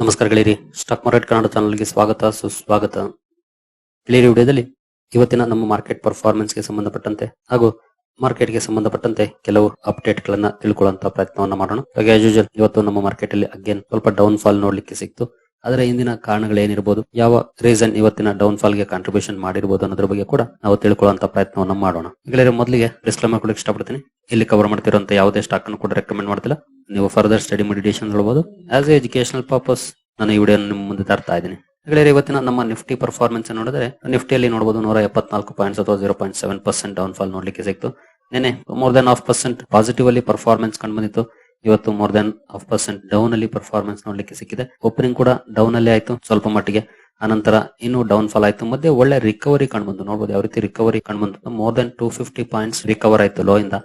ನಮಸ್ಕಾರ ಗೆಳೆಯರಿ. Stock market Kannada ಚಾನಲ್ಗೆ ಸ್ವಾಗತ, ಸುಸ್ವಾಗತ. ಗೆಳೆಯರಿ, ವಿಡಿಯೋದಲ್ಲಿ ಇವತ್ತಿನ ನಮ್ಮ ಮಾರ್ಕೆಟ್ ಪರ್ಫಾರ್ಮೆನ್ಸ್ಗೆ ಸಂಬಂಧಪಟ್ಟಂತೆ ಹಾಗೂ ಮಾರ್ಕೆಟ್ಗೆ ಸಂಬಂಧಪಟ್ಟಂತೆ ಕೆಲವು ಅಪ್ಡೇಟ್ ಗಳನ್ನ ತಿಳ್ಕೊಳ್ಳುವಂತ ಪ್ರಯತ್ನವನ್ನ ಮಾಡೋಣ. ಹಾಗೆ ಆಸ್ ಯೂಶುವಲ್ ಇವತ್ತು ನಮ್ಮ ಮಾರ್ಕೆಟ್ ಅಲ್ಲಿ ಅಗೇನ್ ಸ್ವಲ್ಪ ಡೌನ್ ಫಾಲ್ ನೋಡ್ಲಿಕ್ಕೆ ಸಿಕ್ತು ಅದರ ಹಿಂದಿನ ಕಾರಣಗಳೇನಿರಬಹುದು ಯಾವ ರೀಸನ್ ಇವತ್ತಿನ ಡೌನ್ ಫಾಲ್ಗೆ ಕಾಂಟ್ರಿಬ್ಯೂಷನ್ ಮಾಡಿರಬಹುದು ಅನ್ನೋದ್ರ ಬಗ್ಗೆ ಕೂಡ ನಾವು ತಿಳ್ಕೊಳ್ಳುವಂತ ಪ್ರಯತ್ನವನ್ನು ಮಾಡೋಣ. ಗೆಳೆಯರೆ, ಮೊದಲಿಗೆ ಡಿಸ್ಕ್ಲೇಮರ್ ಕೊಡಕ್ಕೆ ಇಷ್ಟಪಡ್ತೀನಿ. ಇಲ್ಲಿ ಕವರ್ ಮಾಡ್ತಿರುವಂತ ಯಾವುದೇ ಸ್ಟಾಕ್ ಅನ್ನು ಕೂಡ ರೆಕಮೆಂಡ್ ಮಾಡ್ತಿಲ್ಲ. ನೀವು ಫರ್ದರ್ ಸ್ಟಡಿ ಮೆಡಿಟೇಷನ್ ನೋಡಬಹುದು ಆಸ್ ಎ ಎಜುಕೇಶನಲ್ ಪರ್ಪಸ್ ನಾನು ಈ ವಿಡಿಯೋ ನಿಮ್ಮ ಮುಂದೆ ತರ್ತಾ ಇದ್ದೀನಿ. ಗೆಳೆಯರೆ, ಇವತ್ತಿನ ನಮ್ಮ ನಿಫ್ಟಿ ಪರ್ಫಾರ್ಮೆನ್ಸ್ ನೋಡಿದ್ರೆ ನಿಫ್ಟಿಯಲ್ಲಿ ನೋಡಬಹುದು ನೂರ ಎಪ್ಪತ್ನಾಲ್ಕು ಪಾಯಿಂಟ್ಸ್ ಅಥವಾ zero point seven percent down fall ನೋಡ್ಲಿಕ್ಕೆ ಸಿಕ್ತು. ನಿನ್ನೆ more than half percent positive ಅಲ್ಲಿ ಪರ್ಫಾರ್ಮೆನ್ಸ್ ಕಂಡು ಬಂದಿತ್ತು. ಇವತ್ತು more than half percent down ಅಲ್ಲಿ ಪರ್ಫಾರ್ಮೆನ್ಸ್ ನೋಡ್ಲಿಕ್ಕೆ ಸಿಕ್ಕಿದೆ. ಓಪನಿಂಗ್ ಕೂಡ ಡೌನ್ ಅಲ್ಲಿ ಆಯ್ತು, ಸ್ವಲ್ಪ ಮಟ್ಟಿಗೆ. ಅನಂತರ ಇನ್ನು ಡೌನ್ ಫಾಲ್ ಆಯ್ತು. ಮಧ್ಯೆ ಒಳ್ಳೆ ರಿಕವರಿ ಕಂಡು ನೋಡಬಹುದು ಯಾವ ರೀತಿ ರಿಕವರಿ ಕಂಡು more than two fifty points recover ಆಯ್ತು ಲೋ ಇಂದ.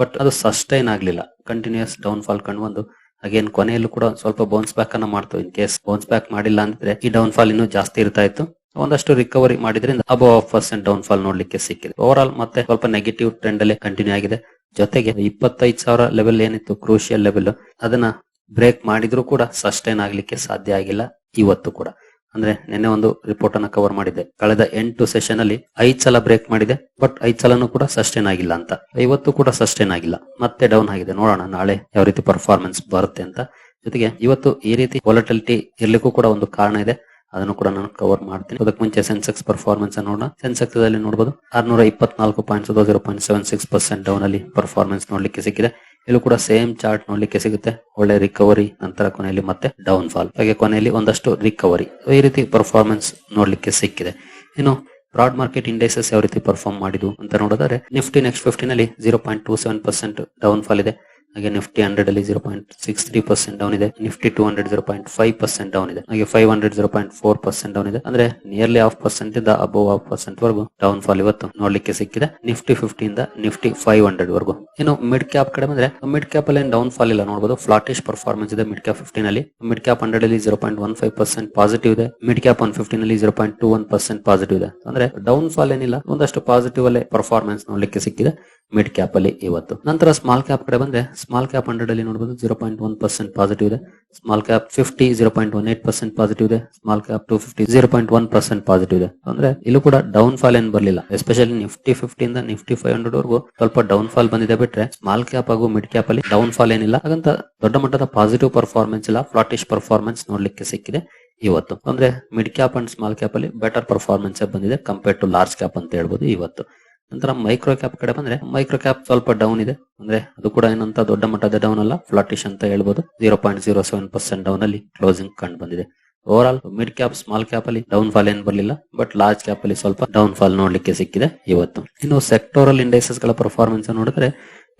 ಬಟ್ ಅದು ಸಸ್ಟೈನ್ ಆಗ್ಲಿಲ್ಲ. ಕಂಟಿನ್ಯೂಸ್ ಡೌನ್ ಫಾಲ್ ಕಂಡು ಬಂದು. ಅಗೇನ್ ಕೊನೆಯಲ್ಲೂ ಕೂಡ ಸ್ವಲ್ಪ ಬೌನ್ಸ್ ಬ್ಯಾಕ್ ಅನ್ನ ಮಾಡ್ತು. ಇನ್ ಕೇಸ್ ಬೌನ್ಸ್ ಬ್ಯಾಕ್ ಮಾಡಿಲ್ಲ ಅಂದ್ರೆ ಈ ಡೌನ್ ಫಾಲ್ ಇನ್ನು ಜಾಸ್ತಿ ಇರ್ತಾ ಇತ್ತು. ಒಂದಷ್ಟು ರಿಕವರಿ ಮಾಡಿದ್ರಿಂದ above half percent down fall ನೋಡ್ಲಿಕ್ಕೆ ಸಿಕ್ಕಿದೆ. ಓವರ್ ಆಲ್ ಮತ್ತೆ ಸ್ವಲ್ಪ ನೆಗೆಟಿವ್ ಟ್ರೆಂಡ್ ಅಲ್ಲಿ ಕಂಟಿನ್ಯೂ ಆಗಿದೆ. ಜೊತೆಗೆ ಇಪ್ಪತ್ತೈದು ಸಾವಿರ ಲೆವೆಲ್ ಏನಿತ್ತು ಕ್ರೂಷಿಯಲ್ ಲೆವೆಲ್ ಅದನ್ನ ಬ್ರೇಕ್ ಮಾಡಿದ್ರು ಕೂಡ ಸಸ್ಟೈನ್ ಆಗ್ಲಿಕ್ಕೆ ಸಾಧ್ಯ ಆಗಿಲ್ಲ, ಇವತ್ತು ಕೂಡ. ಅಂದ್ರೆ ನಿನ್ನೆ ಒಂದು ರಿಪೋರ್ಟ್ ಅನ್ನ ಕವರ್ ಮಾಡಿದೆ ಕಳೆದ ಎಂಟು ಸೆಷನ್ ಅಲ್ಲಿ ಐದ್ ಸಲ ಬ್ರೇಕ್ ಮಾಡಿದೆ ಬಟ್ ಐದ್ ಸಲನೂ ಕೂಡ ಸಸ್ಟೈನ್ ಆಗಿಲ್ಲ ಅಂತ. ಇವತ್ತು ಕೂಡ ಸಸ್ಟೈನ್ ಆಗಿಲ್ಲ. ಮತ್ತೆ ಡೌನ್ ಆಗಿದೆ. ನೋಡೋಣ ನಾಳೆ ಯಾವ ರೀತಿ ಪರ್ಫಾರ್ಮೆನ್ಸ್ ಬರುತ್ತೆ ಅಂತ. ಜೊತೆಗೆ ಇವತ್ತು ಈ ರೀತಿ ವಾಲಟಿಲಿಟಿ ಇರ್ಲಿಕ್ಕೂ ಕೂಡ ಒಂದು ಕಾರಣ ಇದೆ. ಅದನ್ನು ಕೂಡ ನಾನು ಕವರ್ ಮಾಡ್ತೀನಿ. ಅದಕ್ಕೆ ಮುಂಚೆ ಸೆನ್ಸೆಕ್ಸ್ ಪರ್ಫಾರ್ಮೆನ್ಸ್ ನೋಡೋಣ. ಸೆನ್ಸೆಕ್ಸ್ ಅಲ್ಲಿ ನೋಡಬಹುದು ಆರ್ನೂರ ಇಪ್ಪತ್ನಾಲ್ಕು points zero point seven six percent down ಅಲ್ಲಿ ಪರ್ಫಾರ್ಮೆನ್ಸ್ ನೋಡ್ಲಿಕ್ಕೆ ಸಿಕ್ಕಿದೆ. ಇಲ್ಲೂ ಕೂಡ ಸೇಮ್ ಚಾರ್ಟ್ ನೋಡ್ಲಿಕ್ಕೆ ಸಿಗುತ್ತೆ. ಒಳ್ಳೆ ರಿಕವರಿ ನಂತರ ಕೊನೆಯಲ್ಲಿ ಮತ್ತೆ ಡೌನ್ ಫಾಲ್ ಹಾಗೆ ಕೊನೆಯಲ್ಲಿ ಒಂದಷ್ಟು ರಿಕವರಿ ಈ ರೀತಿ ಪರ್ಫಾರ್ಮೆನ್ಸ್ ನೋಡ್ಲಿಕ್ಕೆ ಸಿಕ್ಕಿದೆ. ಏನು ಬ್ರಾಡ್ ಮಾರ್ಕೆಟ್ ಇಂಡೆಕ್ಸಸ್ ಯಾವ ರೀತಿ ಪರ್ಫಾರ್ಮ್ ಮಾಡಿದ್ವು ಅಂತ ನೋಡಿದ್ರೆ Nifty next ಫಿಫ್ಟಿನಲ್ಲಿ zero point two seven percent down fall ಇದೆ. ಹಾಗೆ ನಿಫ್ಟಿ ಹಂಡ್ರೆಡ್ ಅಲ್ಲಿ zero point six three percent down ಇದೆ. Nifty two hundred zero point five percent down ಇದೆ. ಹಾಗೆ five hundred zero point four percent down ಇದೆ. ಅಂದ್ರೆ nearly half percent ಇಂದ above half percent ವರೆಗೂ ಡೌನ್ ಫಾಲ್ ಇವತ್ತು ನೋಡ್ಲಿಕ್ಕೆ ಸಿಕ್ಕಿದೆ. ನಿಫ್ಟಿ ಫಿಫ್ಟಿ ಇಂದ ನಿಫ್ಟಿ ಫೈವ್ ಹಂಡ್ರೆಡ್ ವರೆಗೂ. ಇನ್ನು ಮಿಡ್ ಕ್ಯಾಪ್ ಕಡೆ ಬಂದ್ರೆ ಮಿಡ್ ಕ್ಯಾಪ್ ಅಲ್ಲಿ ಡೌನ್ ಫಾಲ್ ಇಲ್ಲ ನೋಡಬಹುದು ಫ್ಲಾಟಿಶ್ ಪರ್ಫಾರ್ಮೆನ್ಸ್ ಇದೆ ಮಿಡ್ ಕ್ಯಾಪ್ ಫಿಫ್ಟೀನ್ ಅಲ್ಲಿ. ಮಿಡ್ ಕ್ಯಾಪ್ ಹಂಡ್ರೆಡ್ ಅಲ್ಲಿ zero point one five percent positive ಇದೆ. ಮಿಡ್ ಕ್ಯಾಪ್ ಒನ್ ಫಿಫ್ಟೀನ್ ಅಲ್ಲಿ zero point two one percent positive ಇದೆ. ಅಂದ್ರೆ ಡೌನ್ ಫಾಲ್ ಏನಿಲ್ಲ, ಒಂದಷ್ಟು ಪಾಸಿಟಿವ್ ಅಲ್ಲಿ ಪರ್ಫಾರ್ಮೆನ್ಸ್ ನೋಡ್ಲಿಕ್ಕೆ ಸಿಕ್ಕಿದೆ ಮಿಡ್ ಕ್ಯಾಪ್ ಅಲ್ಲಿ ಇವತ್ತು. ನಂತರ ಸ್ಮಾಲ್ ಕ್ಯಾಪ್ ಕಡೆ ಬಂದ್ರೆ ಸ್ಮಾಲ್ ಕ್ಯಾಪ್ ಹಂಡ್ರೆಡ್ ಅಲ್ಲಿ ನೋಡಬಹುದು zero point one percent positive ಇದೆ. Small cap fifty zero point one eight percent positive ಇದೆ. Small cap two fifty zero point one percent positive ಇದೆ. ಅಂದ್ರೆ ಇಲ್ಲೂ ಕೂಡ ಡೌನ್ ಫಾಲ್ ಏನ್ ಬರಲಿಲ್ಲ. ಎಸ್ಪೆಷಲಿ ನಿಫ್ಟಿ ಫಿಫ್ಟಿ ಇಂದ ನಿಫ್ಟಿ ಫೈವ್ ಹಂಡ್ರೆಡ್ ವರೆಗೂ ಸ್ವಲ್ಪ ಡೌನ್ ಫಾಲ್ ಬಂದಿದೆ ಬಿಟ್ರೆ ಸ್ಮಾಲ್ ಕ್ಯಾಪ್ ಹಾಗೂ ಮಿಡ್ ಕ್ಯಾಪ್ ಅಲ್ಲಿ ಡೌನ್ ಫಾಲ್ ಏನಿಲ್ಲ. ಹಾಗಂತ ದೊಡ್ಡ ಮಟ್ಟದ ಪಾಸಿಟಿವ್ ಪರ್ಫಾರ್ಮೆನ್ಸ್ ಇಲ್ಲ. ಫ್ಲಾಟಿಶ್ ಪರ್ಫಾರ್ಮೆನ್ಸ್ ನೋಡ್ಲಿಕ್ಕೆ ಸಿಕ್ಕಿದೆ ಇವತ್ತು. ಅಂದ್ರೆ mid cap and small cap ಅಲ್ಲಿ ಬೆಟರ್ ಪರ್ಫಾರ್ಮೆನ್ಸ್ ಬಂದಿದೆ ಕಂಪೇರ್ ಟು ಲಾರ್ಜ್ ಕ್ಯಾಪ್ ಅಂತ ಹೇಳ್ಬೋದು ಇವತ್ತು. ನಂತರ ಮೈಕ್ರೋ ಕ್ಯಾಪ್ ಕಡೆ ಬಂದ್ರೆ ಮೈಕ್ರೋ ಕ್ಯಾಪ್ ಸ್ವಲ್ಪ ಡೌನ್ ಇದೆ. ಅಂದ್ರೆ ಅದು ಕೂಡ ಏನಂತ ದೊಡ್ಡ ಮಟ್ಟದ ಡೌನ್ ಅಲ್ಲ ಫ್ಲಾಟಿಶ್ ಅಂತ ಹೇಳ್ಬೋದು. Zero point zero seven percent down ಅಲ್ಲಿ ಕ್ಲೋಸಿಂಗ್ ಕಂಡು ಬಂದಿದೆ. Over all mid cap small cap ಅಲ್ಲಿ ಡೌನ್ ಫಾಲ್ ಏನ್ ಬರಲಿಲ್ಲ ಬಟ್ ಲಾರ್ಜ್ ಕ್ಯಾಪ್ ಅಲ್ಲಿ ಸ್ವಲ್ಪ ಡೌನ್ ಫಾಲ್ ನೋಡ್ಲಿಕ್ಕೆ ಸಿಕ್ಕಿದೆ ಇವತ್ತು. ಇನ್ನು ಸೆಕ್ಟೋರಲ್ ಇಂಡೆಕ್ಸಸ್ಗಳ ಪರ್ಫಾರ್ಮೆನ್ಸ್ ನೋಡಿದ್ರೆ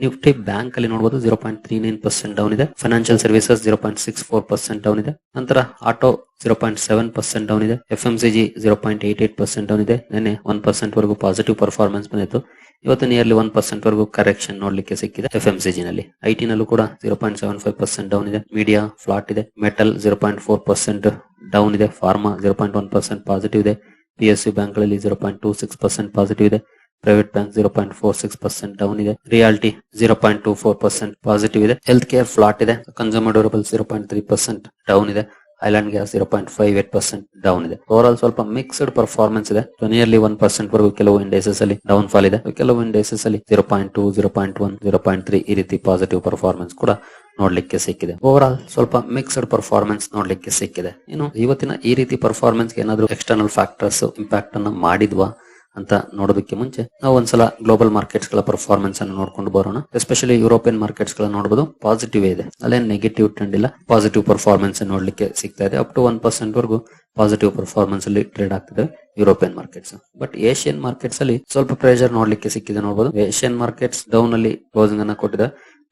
ನಿಫ್ಟಿ ಬ್ಯಾಂಕ್ ಅಲ್ಲಿ ನೋಡಬಹುದು zero point three nine percent down ಇದೆ. Financial services zero point six four percent down ಇದೆ. ನಂತರ auto zero point seven percent down ಇದೆ. F M C G zero point eight eight percent down ಇದೆ. ನಿನ್ನೆ one percent ವರೆಗೂ positive performance ಬಂದಿತ್ತು. ಇವತ್ತು nearly one percent ವರೆಗೂ correction ನೋಡ್ಲಿಕ್ಕೆ ಸಿಕ್ಕಿದೆ ಎಫ್ ಎಂ ಸಿ ಜಿ ನಲ್ಲಿ. ಐಟಿ ನಲ್ಲೂ ಕೂಡ zero point seven five percent down ಇದೆ. ಮೀಡಿಯಾ ಫ್ಲಾಟ್ ಇದೆ. Metal zero point four percent down ಇದೆ. Pharma zero point one percent positive ಇದೆ. ಪಿ ಎಸ್ ಸಿ ಬ್ಯಾಂಕ್ಗಳಲ್ಲಿ zero point two six percent positive ಇದೆ. Private bank zero point four six percent down ಇದೆ. Realty zero point two four percent positive ಇದೆ. Health care flat ಇದೆ. Consumer durable zero point three percent down ಇದೆ. Oil and gas zero point five eight percent down ಇದೆ. Over all ಸ್ವಲ್ಪ mixed performance ಇದೆ. Nearly one percent ವರೆಗೂ ಕೆಲವು indices ಅಲ್ಲಿ down fall ಇದೆ ಕೆಲವು ಇಂಡೈಸಸ್ ಅಲ್ಲಿ zero point two zero point one zero point three ಈ ರೀತಿ ಪಾಸಿಟಿವ್ ಪರ್ಫಾರ್ಮೆನ್ಸ್ ಕೂಡ ನೋಡ್ಲಿಕ್ಕೆ ಸಿಕ್ಕಿದೆ. ಓವರ್ ಆಲ್ ಸ್ವಲ್ಪ ಮಿಕ್ಸ್ಡ್ ಪರ್ಫಾರ್ಮೆನ್ಸ್ ನೋಡ್ಲಿಕ್ಕೆ ಸಿಕ್ಕಿದೆ. ಇನ್ನು ಇವತ್ತಿನ ಈ ರೀತಿ ಪರ್ಫಾರ್ಮೆನ್ಸ್ ಏನಾದ್ರು ಎಕ್ಸ್ಟರ್ನಲ್ ಫ್ಯಾಕ್ಟರ್ಸ್ ಇಂಪ್ಯಾಕ್ಟ್ ಅನ್ನ ಮಾಡಿದ್ವಾ? ಅಂತ ನೋಡೋದಕ್ಕೆ ಮುಂಚೆ ನಾವು ಒಂದ್ಸಲ ಗ್ಲೋಬಲ್ ಮಾರ್ಕೆಟ್ಸ್ಗಳ ಪರ್ಫಾರ್ಮೆನ್ಸ್ ಅನ್ನು ನೋಡ್ಕೊಂಡು ಬರೋಣ. ಎಸ್ಪೆಷಲಿ ಯುರೋಪಿಯನ್ ಮಾರ್ಕೆಟ್ಸ್ಗಳ ನೋಡಬಹುದು ಪಾಸಿಟಿವ್ ಇದೆ. ಅಲ್ಲೇನ್ ನೆಗೆಟಿವ್ ಟ್ರೆಂಡ್ ಇಲ್ಲ. ಪಾಸಿಟಿವ್ ಪರ್ಫಾರ್ಮೆನ್ಸ್ ನೋಡ್ಲಿಕ್ಕೆ ಸಿಗ್ತಾ ಇದೆ. ಅಪ್ ಟು ಒನ್ ಪರ್ಸೆಂಟ್ ವರೆಗೂ ಪಾಸಿಟಿವ್ ಪರ್ಫಾರ್ಮೆನ್ಸ್ ಅಲ್ಲಿ ಟ್ರೇಡ್ ಆಗ್ತಿದೆ European markets but Asian markets ಅಲ್ಲಿ ಸ್ವಲ್ಪ ಪ್ರೆಷರ್ ನೋಡ್ಲಿಕ್ಕೆ ಸಿಕ್ಕಿದೆ ನೋಡಬಹುದು ಏಷ್ಯನ್ ಮಾರ್ಕೆಟ್ಸ್ ಡೌನ್ ಅಲ್ಲಿ ಕ್ಲೋಸಿಂಗ್ ಅನ್ನ ಕೊಟ್ಟಿದೆ.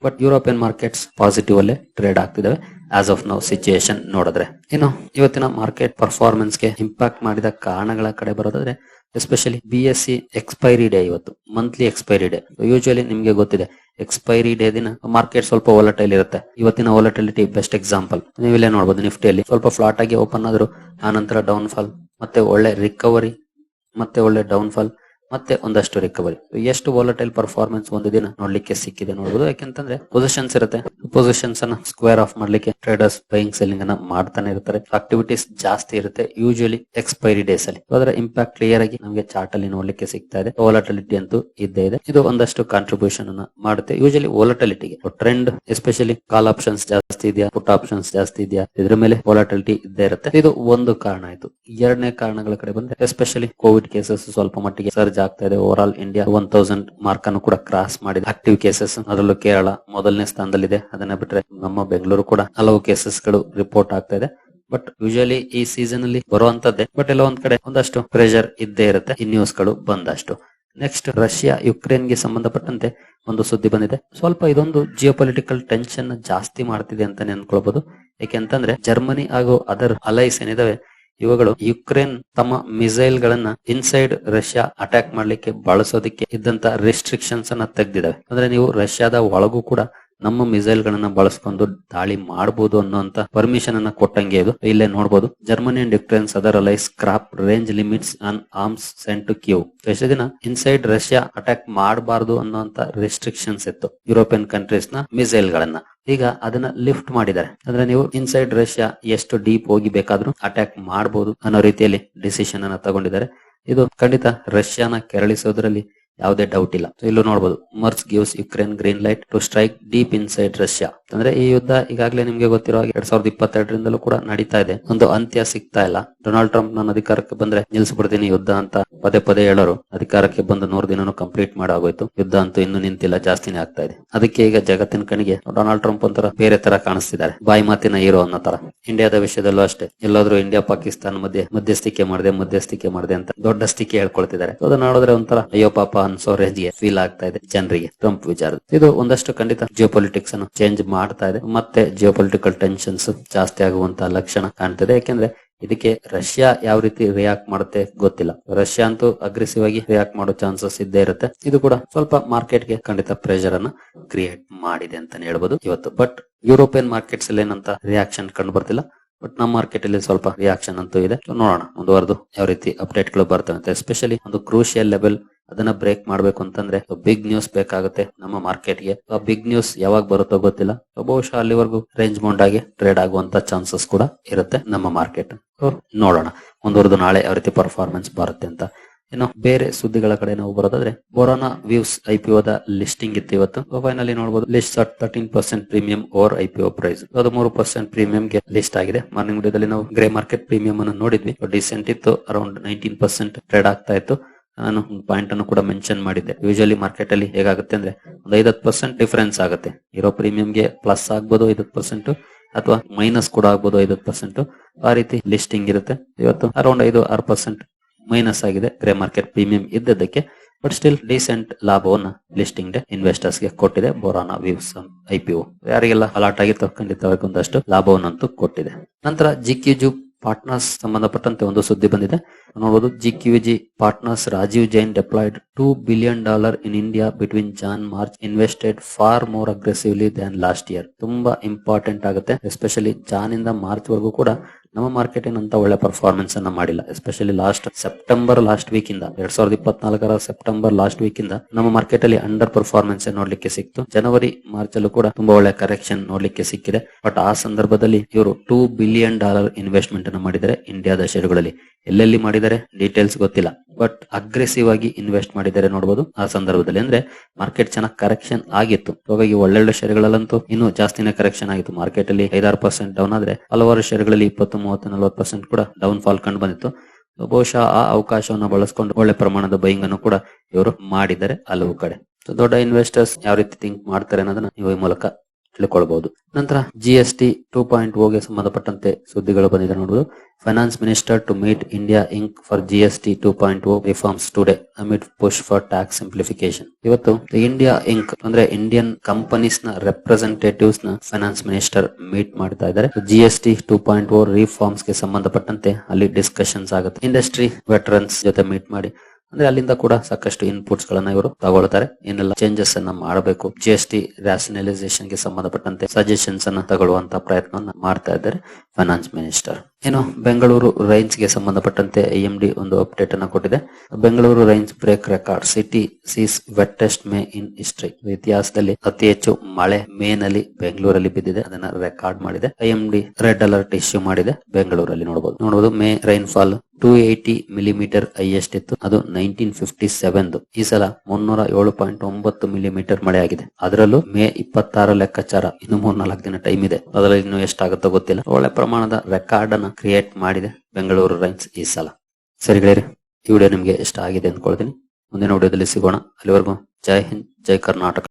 ಬಟ್ ಯುರೋಪಿಯನ್ ಮಾರ್ಕೆಟ್ಸ್ ಪಾಸಿಟಿವ್ ಅಲ್ಲೇ ಟ್ರೇಡ್ ಆಗ್ತಿದಾವೆ ಆಸ್ ಆಫ್ ನೌ ಸಿಚುಯೇಷನ್ ನೋಡಿದ್ರೆ. ಇನ್ನು ಇವತ್ತಿನ ಮಾರ್ಕೆಟ್ ಪರ್ಫಾರ್ಮೆನ್ಸ್ಗೆ ಇಂಪ್ಯಾಕ್ಟ್ ಮಾಡಿದ ಕಾರಣಗಳ ಕಡೆ ಬರೋದಾದ್ರೆ especially B S C expiry day ಇವತ್ತು ಮಂತ್ಲಿ ಎಕ್ಸ್ಪೈರಿ ಡೇ ಯೂಶುವಲಿ ನಿಮ್ಗೆ ಗೊತ್ತಿದೆ ಎಕ್ಸ್ಪೈರಿ ಡೇ ದಿನ ಮಾರ್ಕೆಟ್ ಸ್ವಲ್ಪ ಓಲಟೈಲ್ ಇರುತ್ತೆ. ಇವತ್ತಿನ ಓಲಟೈಲಿಟಿ ಬೆಸ್ಟ್ ಎಕ್ಸಾಂಪಲ್ ನೀವಿಲ್ಲೇ ನೋಡಬಹುದು ನಿಫ್ಟಿಯಲ್ಲಿ ಸ್ವಲ್ಪ ಫ್ಲಾಟ್ ಆಗಿ ಓಪನ್ ಆದ್ರು, ಆ ನಂತರ ಡೌನ್ ಫಾಲ್ ಮತ್ತೆ ಒಳ್ಳೆ ರಿಕವರಿ ಮತ್ತೆ ಒಳ್ಳೆ ಡೌನ್ ಫಾಲ್ ಮತ್ತೆ ಒಂದಷ್ಟು ರಿಕವರಿ ಎಷ್ಟು ವಾಲಟೈಲ್ ಪರ್ಫಾರ್ಮೆನ್ಸ್ ಒಂದು ದಿನ ನೋಡ್ಲಿಕ್ಕೆ ಸಿಕ್ಕಿದೆ ನೋಡಬಹುದು ಯಾಕೆಂತಂದ್ರೆ ಪೊಸಿಷನ್ಸ್ ಇರುತ್ತೆ. ಪೊಸಿಷನ್ಸ್ ಅನ್ನ ಸ್ಕ್ವೇರ್ ಆಫ್ ಮಾಡ್ಲಿಕ್ಕೆ ಟ್ರೇಡರ್ಸ್ ಬೈಯಿಂಗ್ ಸೆಲ್ಲಿಂಗ್ ಅನ್ನ ಮಾಡ್ತಾನೆ ಇರ್ತಾರೆ. ಆಕ್ಟಿವಿಟೀಸ್ ಜಾಸ್ತಿ ಇರುತ್ತೆ ಯೂಶಲಿ ಎಕ್ಸ್ಪೈರಿ ಡೇಸ್ ಅಲ್ಲಿ. ಅದರ ಇಂಪ್ಯಾಕ್ಟ್ ಕ್ಲಿಯರ್ ಆಗಿ ನಮಗೆ ಚಾರ್ಟ್ ಅಲ್ಲಿ ನೋಡ್ಲಿಕ್ಕೆ ಸಿಗ್ತಾ ಇದೆ. ವಾಲಟಿಲಿಟಿ ಅಂತೂ ಇದ್ದೇ ಇದೆ. ಇದು ಒಂದಷ್ಟು ಕಾಂಟ್ರಿಬ್ಯೂಷನ್ ಅನ್ನ ಮಾಡುತ್ತೆ. ಯೂಶಲಿ ವಾಲಟಿಲಿಟಿಗೆ ಟ್ರೆಂಡ್ ಎಸ್ಪೆಷಲಿ ಕಾಲ್ ಆಪ್ಷನ್ಸ್ ಜಾಸ್ತಿ ಇದೆಯಾ ಪುಟ್ ಆಪ್ಷನ್ಸ್ ಜಾಸ್ತಿ ಇದೆಯಾ, ಇದ್ರ ಮೇಲೆ ವಾಲಟಿಲಿಟಿ ಇದ್ದೇ ಇರುತ್ತೆ. ಇದು ಒಂದು ಕಾರಣ ಆಯ್ತು. ಎರಡನೇ ಕಾರಣಗಳ ಕಡೆ ಬಂದ್ರೆ ಎಸ್ಪೆಷಲಿ ಕೋವಿಡ್ ಕೇಸಸ್ ಸ್ವಲ್ಪ ಮಟ್ಟಿಗೆ ಸರ್ಜ್ ಆಗ್ತಾ ಇದೆ over all India one thousand mark ಅನ್ನು ಕೂಡ ಕ್ರಾಸ್ ಮಾಡಿದೆ. ಆಕ್ಟಿವ್ ಕೇಸಸ್ ಅದರಲ್ಲೂ ಕೇರಳ ಮೊದಲನೇ ಸ್ಥಾನದಲ್ಲಿದೆ. ಅದನ್ನ ಬಿಟ್ರೆ ನಮ್ಮ ಬೆಂಗಳೂರು ಕೂಡ ಹಲವು ಕೇಸಸ್ಗಳು ರಿಪೋರ್ಟ್ ಆಗ್ತಾ ಇದೆ ಬಟ್ ಯೂಶಲಿ ಈ ಸೀಸನ್ ಅಲ್ಲಿ ಬರುವಂತದ್ದೇ ಬಟ್ ಎಲ್ಲ ಒಂದ್ ಕಡೆ ಒಂದಷ್ಟು ಪ್ರೆಷರ್ ಇದ್ದೇ ಇರುತ್ತೆ. ಈ ನ್ಯೂಸ್ಗಳು ಬಂದಷ್ಟು. ನೆಕ್ಸ್ಟ್ ರಷ್ಯಾ ಯುಕ್ರೇನ್ಗೆ ಸಂಬಂಧಪಟ್ಟಂತೆ ಒಂದು ಸುದ್ದಿ ಬಂದಿದೆ. ಸ್ವಲ್ಪ ಇದೊಂದು ಜಿಯೋ ಪೊಲಿಟಿಕಲ್ ಟೆನ್ಷನ್ ಜಾಸ್ತಿ ಮಾಡ್ತಿದೆ ಅಂತಾನೆ ಅನ್ಕೊಳ್ಬಹುದು ಯಾಕೆಂತಂದ್ರೆ ಜರ್ಮನಿ ಹಾಗೂ ಅದರ್ ಅಲೈಸ್ ಏನಿದಾವೆ ಇವುಗಳು ಯುಕ್ರೇನ್ ತಮ್ಮ ಮಿಸೈಲ್ ಗಳನ್ನ ಇನ್ಸೈಡ್ ರಷ್ಯಾ ಅಟ್ಯಾಕ್ ಮಾಡ್ಲಿಕ್ಕೆ ಬಳಸೋದಕ್ಕೆ ಇದ್ದಂತ ರೆಸ್ಟ್ರಿಕ್ಷನ್ಸ್ ಅನ್ನ ತೆಗ್ದಿದಾವೆ. ಅಂದ್ರೆ ನೀವು ರಷ್ಯಾದ ಒಳಗೂ ಕೂಡ ನಮ್ಮ ಮಿಸೈಲ್ ಗಳನ್ನ ಬಳಸ್ಕೊಂಡು ದಾಳಿ ಮಾಡಬಹುದು ಅನ್ನುವಂತ ಪರ್ಮಿಷನ್ ಅನ್ನ ಕೊಟ್ಟಂಗೆ ಇದು. ಇಲ್ಲೇ ನೋಡಬಹುದು Germany and Ukraine other allies scrap range limits on arms sent to Kyiv ಎಷ್ಟು ದಿನ ಇನ್ಸೈಡ್ ರಷ್ಯಾ ಅಟ್ಯಾಕ್ ಮಾಡಬಾರದು ಅನ್ನುವಂತ ರೆಸ್ಟ್ರಿಕ್ಷನ್ಸ್ ಇತ್ತು. ಯುರೋಪಿಯನ್ ಕಂಟ್ರೀಸ್ನ ಮಿಸೈಲ್ ಗಳನ್ನ ಈಗ ಅದನ್ನ ಲಿಫ್ಟ್ ಮಾಡಿದ್ದಾರೆ. ಅಂದ್ರೆ ನೀವು ಇನ್ಸೈಡ್ ರಷ್ಯಾ ಎಷ್ಟು ಡೀಪ್ ಹೋಗಿ ಬೇಕಾದ್ರೂ ಅಟ್ಯಾಕ್ ಮಾಡಬಹುದು ಅನ್ನೋ ರೀತಿಯಲ್ಲಿ ಡಿಸಿಷನ್ ಅನ್ನ ತಗೊಂಡಿದ್ದಾರೆ. ಇದು ಖಂಡಿತ ರಷ್ಯಾನ ಕೆರಳಿಸೋದ್ರಲ್ಲಿ ಯಾವುದೇ ಡೌಟ್ ಇಲ್ಲ. ಇಲ್ಲೂ ನೋಡಬಹುದು Merz gives Ukraine green light to strike deep inside Russia ಅಂದ್ರೆ ಈ ಯುದ್ಧ ಈಗಾಗಲೇ ನಿಮ್ಗೆ ಗೊತ್ತಿರೋ ಎರಡ್ ಸಾವಿರದ ಇಪ್ಪತ್ತೆರಡರಿಂದಲೂ ಕೂಡ ನಡೀತಾ ಇದೆ. ಒಂದು ಅಂತ್ಯ ಸಿಗ್ತಾ ಇಲ್ಲ. ಡೊನಾಲ್ಡ್ ಟ್ರಂಪ್ ನನ್ನ ಅಧಿಕಾರಕ್ಕೆ ಬಂದ್ರೆ ನಿಲ್ಸ್ಬಿಡ್ತೀನಿ ಯುದ್ಧ ಅಂತ ಪದೇ ಪದೇ ಹೇಳೋರು. ಅಧಿಕಾರಕ್ಕೆ ಬಂದು ನೂರು ದಿನನೂ ಕಂಪ್ಲೀಟ್ ಮಾಡಾಗೋಯ್ತು. ಯುದ್ಧ ಅಂತೂ ಇನ್ನೂ ನಿಂತಿಲ್ಲ, ಜಾಸ್ತಿನೇ ಆಗ್ತಾ ಇದೆ. ಅದಕ್ಕೆ ಈಗ ಜಗತ್ತಿನ ಕಣಿಗೆ ಡೊನಾಲ್ಡ್ ಟ್ರಂಪ್ ಒಂಥರ ಬೇರೆ ತರ ಕಾಣಿಸ್ತಿದ್ದಾರೆ. ಬಾಯಿ ಮಾತಿನ ಹೀರೋ ಅನ್ನೋ ತರ. ಇಂಡಿಯಾದ ವಿಷಯದಲ್ಲೂ ಅಷ್ಟೇ. ಎಲ್ಲಾದ್ರೂ ಇಂಡಿಯಾ ಪಾಕಿಸ್ತಾನ ಮಧ್ಯೆ ಮಧ್ಯಸ್ಥಿಕೆ ಮಾಡಿದೆ ಮಧ್ಯಸ್ಥಿಕೆ ಮಾಡಿದೆ ಅಂತ ದೊಡ್ಡ ಸ್ಥಿಕೆ ಹೇಳ್ಕೊಳ್ತಿದ್ದಾರೆ. ಅದನ್ನ ನೋಡಿದ್ರೆ ಒಂಥರ, ಅಯ್ಯೋ ಪಾಪ ಅನ್ಸೋ ಫೀಲ್ ಆಗ್ತಾ ಇದೆ ಜನರಿಗೆ. ಟ್ರಂಪ್ ವಿಚಾರ ಇದು ಒಂದಷ್ಟು ಖಂಡಿತ ಜಿಯೋ ಪೊಲಿಟಿಕ್ಸ್ ಅನ್ನು ಚೇಂಜ್ ಮಾಡ್ತಾ ಇದೆ. ಮತ್ತೆ ಜಿಯೋ ಪೊಲಿಟಿಕಲ್ ಟೆನ್ಷನ್ಸ್ ಜಾಸ್ತಿ ಆಗುವಂತ ಲಕ್ಷಣ ಕಾಣ್ತಿದೆ ಯಾಕೆಂದ್ರೆ ಇದಕ್ಕೆ ರಷ್ಯಾ ಯಾವ ರೀತಿ ರಿಯಾಕ್ಟ್ ಮಾಡುತ್ತೆ ಗೊತ್ತಿಲ್ಲ. ರಷ್ಯಾ ಅಂತೂ ಅಗ್ರೆಸಿವ್ ಆಗಿ ರಿಯಾಕ್ಟ್ ಮಾಡೋ ಚಾನ್ಸಸ್ ಇದ್ದೇ ಇರುತ್ತೆ. ಇದು ಕೂಡ ಸ್ವಲ್ಪ ಮಾರ್ಕೆಟ್ಗೆ ಖಂಡಿತ ಪ್ರೆಷರ್ ಅನ್ನ ಕ್ರಿಯೇಟ್ ಮಾಡಿದೆ ಅಂತಾನೆ ಹೇಳ್ಬೋದು ಇವತ್ತು. ಬಟ್ ಯುರೋಪಿಯನ್ ಮಾರ್ಕೆಟ್ಸ್ ಅಲ್ಲಿ ಏನಂತ ರಿಯಾಕ್ಷನ್ ಕಂಡು ಬರ್ತಿಲ್ಲ. ಬಟ್ ನಮ್ಮ ಮಾರ್ಕೆಟ್ ಅಲ್ಲಿ ಸ್ವಲ್ಪ ರಿಯಾಕ್ಷನ್ ಅಂತೂ ಇದೆ. ನೋಡೋಣ ಮುಂದುವರೆದು ಯಾವ ರೀತಿ ಅಪ್ಡೇಟ್ಗಳು ಬರ್ತವೆ ಅಂತ. ಎಸ್ಪೆಷಲಿ ಒಂದು ಕ್ರೂಷಿಯಲ್ ಲೆವೆಲ್ ಅದನ್ನ ಬ್ರೇಕ್ ಮಾಡ್ಬೇಕು ಅಂತಂದ್ರೆ ಬಿಗ್ ನ್ಯೂಸ್ ಬೇಕಾಗುತ್ತೆ ನಮ್ಮ ಮಾರ್ಕೆಟ್ಗೆ. ಬಿಗ್ ನ್ಯೂಸ್ ಯಾವಾಗ ಬರುತ್ತೋ ಗೊತ್ತಿಲ್ಲ. ಬಹುಶಃ ಅಲ್ಲಿವರೆಗೂ ರೇಂಜ್ ಬೌಂಡ್ ಆಗಿ ಟ್ರೇಡ್ ಆಗುವಂತ ಚಾನ್ಸಸ್ ಕೂಡ ಇರುತ್ತೆ ನಮ್ಮ ಮಾರ್ಕೆಟ್ ನೋಡೋಣ ಮುಂದುವರೆದು ನಾಳೆ ಯಾವ ರೀತಿ ಪರ್ಫಾರ್ಮೆನ್ಸ್ ಬರುತ್ತೆ ಅಂತ. ಇನ್ನು ಬೇರೆ ಸುದ್ದಿಗಳ ಕಡೆ ನಾವು ಬರೋದಾದ್ರೆ ಕೊರೋನಾ ವ್ಯೂಸ್ ದ ಲಿಸ್ಟಿಂಗ್ ಇತ್ತು ಇವತ್ತು. ಫೈನಲಿ ನೋಡಬಹುದು list at thirteen percent premium over IPO price ಅದು ಮೂರು ಪರ್ಸೆಂಟ್ ಪ್ರೀಮಿಯಂ ಗೆ ಲಿಸ್ಟ್ ಆಗಿದೆ. ಮಾರ್ನಿಂಗ್ ವಿಡಿಯೋದಲ್ಲಿ ನಾವು ಗ್ರೇ ಮಾರ್ಕೆಟ್ ಪ್ರೀಮಿಯಂ ಅನ್ನು ನೋಡಿದ್ವಿ. ಡಿಸೆಂಟ್ ಇತ್ತು ಅರೌಂಡ್ ನೈನ್ಟೀನ್ ಪರ್ಸೆಂಟ್ ಟ್ರೇಡ್ ಆಗ್ತಾ ಇತ್ತು. ನಾನು ಪಾಯಿಂಟ್ ಅನ್ನು ಕೂಡ ಮೆನ್ಷನ್ ಮಾಡಿದ್ದೆ. ಯೂಶಲಿ ಮಾರ್ಕೆಟ್ ಅಲ್ಲಿ ಹೇಗಾಗುತ್ತೆ ಅಂದ್ರೆ ಒಂದು ಐದತ್ತು ಪರ್ಸೆಂಟ್ ಡಿಫರೆನ್ಸ್ ಆಗುತ್ತೆ. ಇರೋ ಪ್ರೀಮಿಯಂಗೆ ಪ್ಲಸ್ ಆಗ್ಬೋದು ಐದತ್ತು ಪರ್ಸೆಂಟ್ ಅಥವಾ ಮೈನಸ್ ಕೂಡ ಆಗ್ಬೋದು ಐದತ್ತು ಪರ್ಸೆಂಟ್ ಆ ರೀತಿ ಲಿಸ್ಟಿಂಗ್ ಇರುತ್ತೆ. ಇವತ್ತು ಅರೌಂಡ್ ಐದು ಆರು ಪರ್ಸೆಂಟ್ ಮೈನಸ್ ಆಗಿದೆ. ಗ್ರೇ ಮಾರ್ಕೆಟ್ ಪ್ರೀಮಿಯಂ ಇದ್ದದಕ್ಕೆ ಬಟ್ ಸ್ಟಿಲ್ ಡೀಸೆಂಟ್ ಲಾಭವನ್ನು ಲಿಸ್ಟಿಂಗ್ ಡೇ ಇನ್ವೆಸ್ಟರ್ಸ್ಗೆ ಕೊಟ್ಟಿದೆ. ಬೋರಾನಾ ವ್ಯೂಸ್ ಐಪಿಒ ಯಾರಿಗೆಲ್ಲ ಅಲಾಟ್ ಆಗಿತ್ತು ಖಂಡಿತವಾಗಿ ಒಂದಷ್ಟು ಲಾಭವನ್ನಂತೂ ಕೊಟ್ಟಿದೆ. ನಂತರ ಜಿ ಕ್ಯೂ ಪಾರ್ಟ್ನರ್ಸ್ ಸಂಬಂಧಪಟ್ಟಂತೆ ಒಂದು ಸುದ್ದಿ ಬಂದಿದೆ. ನೋಡಬಹುದು G Q G Partners Rajiv Jain deployed two billion dollar in India between Jan March invested far more aggressively than last year ತುಂಬಾ ಇಂಪಾರ್ಟೆಂಟ್ ಆಗುತ್ತೆ ಎಸ್ಪೆಷಲಿ ಜಾನ್ ಇಂದ ಮಾರ್ಚ್ ವರೆಗೂ ಕೂಡ ನಮ್ಮ ಮಾರ್ಕೆಟ್ ಏನಂತ ಒಳ್ಳೆ ಪರ್ಫಾರ್ಮೆನ್ಸ್ ಅನ್ನ ಮಾಡಿಲ್ಲ. Especially last September last week ಇಂದ, ಎರಡ್ ಸಾವಿರದ ಇಪ್ಪತ್ನಾಲ್ಕರ ಸೆಪ್ಟೆಂಬರ್ ಲಾಸ್ಟ್ ವೀಕ್ ಇಂದ ನಮ್ಮ ಮಾರ್ಕೆಟ್ ಅಲ್ಲಿ ಅಂಡರ್ ಪರ್ಫಾರ್ಮೆನ್ಸ್ ನೋಡ್ಲಿಕ್ಕೆ ಸಿಕ್ತು. ಜನವರಿ ಮಾರ್ಚ್ ಅಲ್ಲೂ ಕೂಡ ತುಂಬಾ ಒಳ್ಳೆ ಕರೆಕ್ಷನ್ ನೋಡ್ಲಿಕ್ಕೆ ಸಿಕ್ಕಿದೆ. ಬಟ್ ಆ ಸಂದರ್ಭದಲ್ಲಿ ಇವರು ಟೂ ಬಿಲಿಯನ್ ಡಾಲರ್ ಇನ್ವೆಸ್ಟ್ಮೆಂಟ್ ಅನ್ನು ಮಾಡಿದ್ದಾರೆ ಇಂಡಿಯಾದ ಷೇರುಗಳಲ್ಲಿ ಎಲ್ಲೆಲ್ಲಿ ಮಾಡಿದ್ದಾರೆ? ಡೀಟೇಲ್ಸ್ ಗೊತ್ತಿಲ್ಲ. ಬಟ್ ಅಗ್ರೆಸಿವ್ ಆಗಿ ಇನ್ವೆಸ್ಟ್ ಮಾಡಿದ್ದಾರೆ ನೋಡಬಹುದು ಆ ಸಂದರ್ಭದಲ್ಲಿ ಅಂದ್ರೆ ಮಾರ್ಕೆಟ್ ಚೆನ್ನಾಗಿ ಕರೆಕ್ಷನ್ ಆಗಿತ್ತು. ಹಾಗಾಗಿ ಒಳ್ಳೊಳ್ಳೆ ಶೇರ್ಗಳಲ್ಲಂತೂ ಇನ್ನೂ ಜಾಸ್ತಿನೇ ಕರೆಕ್ಷನ್ ಆಗಿತ್ತು. ಮಾರ್ಕೆಟ್ ಅಲ್ಲಿ ಐದಾರು ಪರ್ಸೆಂಟ್ ಡೌನ್ ಆದ್ರೆ ಹಲವಾರು ಶೇರ್ಗಳಲ್ಲಿ ಇಪ್ಪತ್ತು, ಮೂವತ್ತು, ನಲವತ್ತು ಪರ್ಸೆಂಟ್ ಕೂಡ ಡೌನ್ ಫಾಲ್ ಕಂಡು ಬಂದಿತ್ತು. ಬಹುಶಃ ಆ ಅವಕಾಶವನ್ನು ಬಳಸ್ಕೊಂಡು ಒಳ್ಳೆ ಪ್ರಮಾಣದ ಬೈಯಿಂಗ್ ಅನ್ನು ಕೂಡ ಇವರು ಮಾಡಿದ್ದಾರೆ ಹಲವು ಕಡೆ. ದೊಡ್ಡ ಇನ್ವೆಸ್ಟರ್ಸ್ ಯಾವ ರೀತಿ ಥಿಂಕ್ ಮಾಡ್ತಾರೆ ಅನ್ನೋದನ್ನ ನೀವು ಈ ಮೂಲಕ ತಿಳ್ಕೊಳ್ಬಹುದು ನಂತರ G S T two point ಓಗೆ ಸಂಬಂಧಪಟ್ಟಂತೆ ಸುದ್ದಿಗಳು ಬಂದಿದೆ ನೋಡಬಹುದು finance minister to meet India Inc for G S T two point O reforms today amid push for tax simplification ಇವತ್ತು ಇಂಡಿಯಾ ಇಂಕ್ ಅಂದ್ರೆ ಇಂಡಿಯನ್ ಕಂಪನೀಸ್ನ ರೆಪ್ರೆಸೆಂಟೇಟಿವ್ಸ್ನ ಫೈನಾನ್ಸ್ ಮಿನಿಸ್ಟರ್ ಮೀಟ್ ಮಾಡ್ತಾ ಇದ್ದಾರೆ. G S T two point O ರಿಫಾರ್ಮ್ಸ್ಗೆ ಸಂಬಂಧಪಟ್ಟಂತೆ ಅಲ್ಲಿ discussions ಆಗುತ್ತೆ. Industry veterans ಜೊತೆ ಮೀಟ್ ಮಾಡಿ ಅಂದ್ರೆ ಅಲ್ಲಿಂದ ಕೂಡ ಸಾಕಷ್ಟು ಇನ್ಪುಟ್ಸ್ ಗಳನ್ನ ಇವರು ತಗೊಳ್ತಾರೆ. ಏನೆಲ್ಲ ಚೇಂಜಸ್ ಅನ್ನ ಮಾಡಬೇಕು ಜಿ ಎಸ್ ಟಿ ರ್ಯಾಷನಲೈಸೇಷನ್ಗೆ ಸಂಬಂಧಪಟ್ಟಂತೆ ಸಜೆಷನ್ಸ್ ಅನ್ನ ತಗೊಳ್ಳುವಂತ ಪ್ರಯತ್ನವನ್ನ ಮಾಡ್ತಾ ಇದ್ದಾರೆ ಫೈನಾನ್ಸ್ ಮಿನಿಸ್ಟರ್ ಏನು? ಬೆಂಗಳೂರು ರೈನ್ಸ್ಗೆ ಸಂಬಂಧಪಟ್ಟಂತೆ ಐಎಂಡಿ ಒಂದು ಅಪ್ಡೇಟ್ ಅನ್ನು ಕೊಟ್ಟಿದೆ. Bengaluru rains break record, city sees wettest May in history. ಇತಿಹಾಸದಲ್ಲಿ ಅತಿ ಹೆಚ್ಚು ಮಳೆ ಮೇ ನಲ್ಲಿ ಬೆಂಗಳೂರಲ್ಲಿ ಬಿದ್ದಿದೆ. ಅದನ್ನ ರೆಕಾರ್ಡ್ ಮಾಡಿದೆ. ಐಎಂಡಿ ರೆಡ್ ಅಲರ್ಟ್ ಇಶ್ಯೂ ಮಾಡಿದೆ. ಬೆಂಗಳೂರಲ್ಲಿ ನೋಡಬಹುದು ನೋಡಬಹುದು May rainfall two eighty millimetre highest ಇತ್ತು. ಅದು ನೈನ್ಟೀನ್ ಫಿಫ್ಟಿ ಸೆವೆನ್ ಈ ಸಲ ಮುನ್ನೂರ ಏಳು ಪಾಯಿಂಟ್ ಒಂಬತ್ತು ಮಿಲಿಮೀಟರ್ ಮಳೆ ಆಗಿದೆ. ಅದರಲ್ಲೂ ಮೇ ಇಪ್ಪತ್ತಾರು ಲೆಕ್ಕಾಚಾರ. ಇನ್ನು ಮೂರ್ನಾಲ್ಕು ದಿನ ಟೈಮ್ ಇದೆ. ಅದರಲ್ಲಿ ಇನ್ನು ಎಷ್ಟಾಗುತ್ತೋ ಗೊತ್ತಿಲ್ಲ. ಒಳ್ಳೆ ಪ್ರಮಾಣದ ರೆಕಾರ್ಡ್ ಅನ್ನ ಕ್ರಿಯೇಟ್ ಮಾಡಿದೆ ಬೆಂಗಳೂರು ರೈನ್ಸ್ ಈ ಸಲ. ಸರಿ ಗೆಳೆಯರಿ, ಈ ವಿಡಿಯೋ ನಿಮಗೆ ಇಷ್ಟ ಆಗಿದೆ ಅಂದ್ಕೊಳ್ತೀನಿ. ಮುಂದಿನ ವಿಡಿಯೋದಲ್ಲಿ ಸಿಗೋಣ. ಅಲ್ಲಿವರೆಗೂ ಜೈ ಹಿಂದ್, ಜೈ ಕರ್ನಾಟಕ.